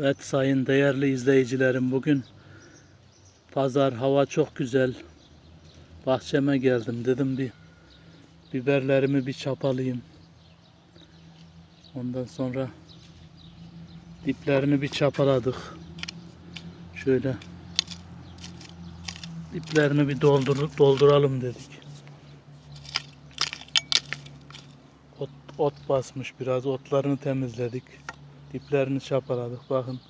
Evet sayın değerli izleyicilerim bugün pazar hava çok güzel. Bahçeme geldim dedim bir biberlerimi bir çapalayayım. Ondan sonra diplerini bir çapaladık. Şöyle diplerini bir doldurup dolduralım dedik. Ot, ot basmış biraz otlarını temizledik. Diplerini çapaladık. Bakın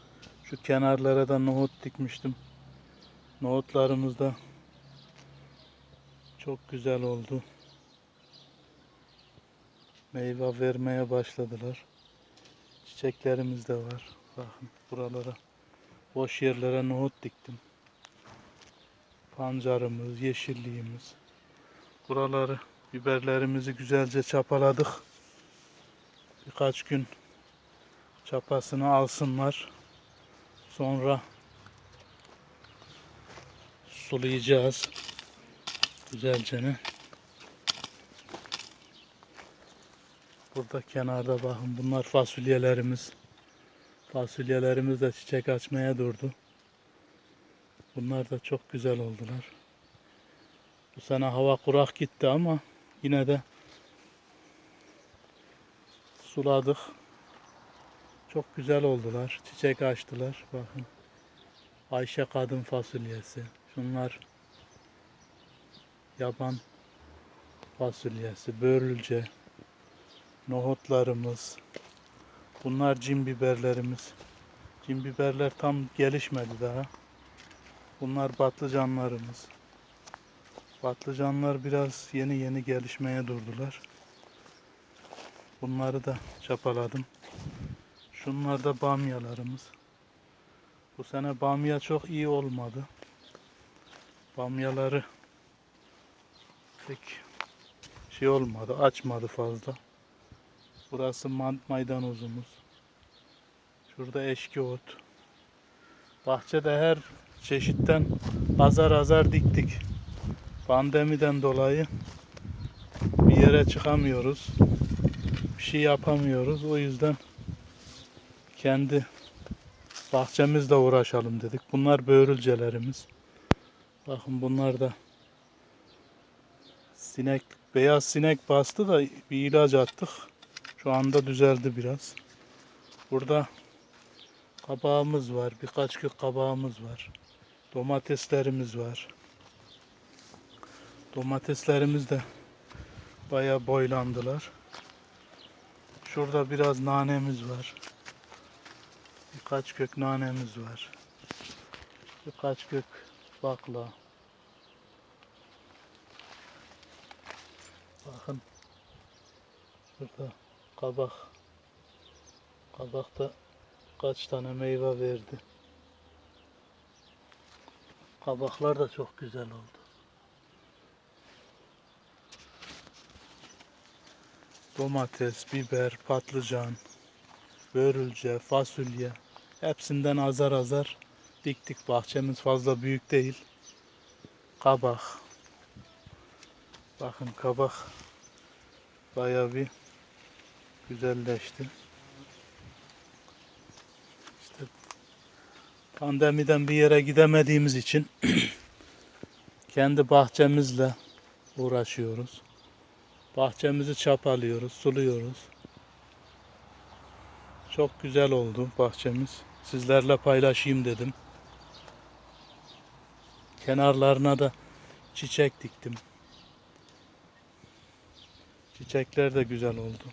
şu kenarlara da nohut dikmiştim. Nohutlarımız da çok güzel oldu. Meyve vermeye başladılar. Çiçeklerimiz de var. Bakın buralara boş yerlere nohut diktim. Pancarımız, yeşilliğimiz. Buraları biberlerimizi güzelce çapaladık. Birkaç gün çapasını alsınlar. Sonra sulayacağız. Güzelce? Burada kenarda bakın bunlar fasulyelerimiz. Fasulyelerimiz de çiçek açmaya durdu. Bunlar da çok güzel oldular. Bu sene hava kurak gitti ama yine de suladık. Çok güzel oldular. Çiçek açtılar. Bakın. Ayşe kadın fasulyesi. Şunlar yaban fasulyesi, börülce, nohutlarımız. Bunlar cin biberlerimiz. Cin biberler tam gelişmedi daha. Bunlar patlıcanlarımız. Patlıcanlar biraz yeni yeni gelişmeye durdular. Bunları da çapaladım. Şunlar da bamyalarımız. Bu sene bamya çok iyi olmadı. Bamyaları pek şey olmadı, açmadı fazla. Burası man- maydanozumuz. Şurada eşki ot. Bahçede her çeşitten azar azar diktik. Pandemiden dolayı bir yere çıkamıyoruz. Bir şey yapamıyoruz. O yüzden kendi bahçemizle uğraşalım dedik. Bunlar börülcelerimiz. Bakın bunlar da sinek, beyaz sinek bastı da bir ilaç attık. Şu anda düzeldi biraz. Burada kabağımız var. Birkaç kök kabağımız var. Domateslerimiz var. Domateslerimiz de bayağı boylandılar. Şurada biraz nanemiz var. Birkaç kök nanemiz var. Birkaç kök bakla. Bakın. Şurada kabak. Kabakta kaç tane meyve verdi. Kabaklar da çok güzel oldu. Domates, biber, patlıcan, börülce, fasulye hepsinden azar azar diktik. Bahçemiz fazla büyük değil. Kabak. Bakın kabak bayağı bir güzelleşti. İşte pandemiden bir yere gidemediğimiz için kendi bahçemizle uğraşıyoruz. Bahçemizi çapalıyoruz, suluyoruz. Çok güzel oldu bahçemiz. Sizlerle paylaşayım dedim. Kenarlarına da çiçek diktim. Çiçekler de güzel oldu.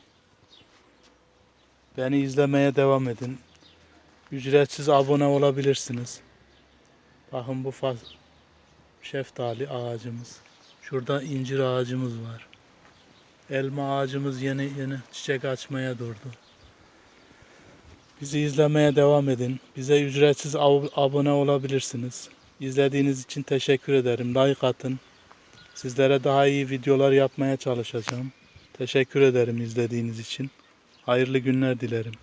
Beni izlemeye devam edin. Ücretsiz abone olabilirsiniz. Bakın bu faz şeftali ağacımız. Şurada incir ağacımız var. Elma ağacımız yeni yeni çiçek açmaya durdu. Bizi izlemeye devam edin. Bize ücretsiz ab- abone olabilirsiniz. İzlediğiniz için teşekkür ederim. Like atın. Sizlere daha iyi videolar yapmaya çalışacağım. Teşekkür ederim izlediğiniz için. Hayırlı günler dilerim.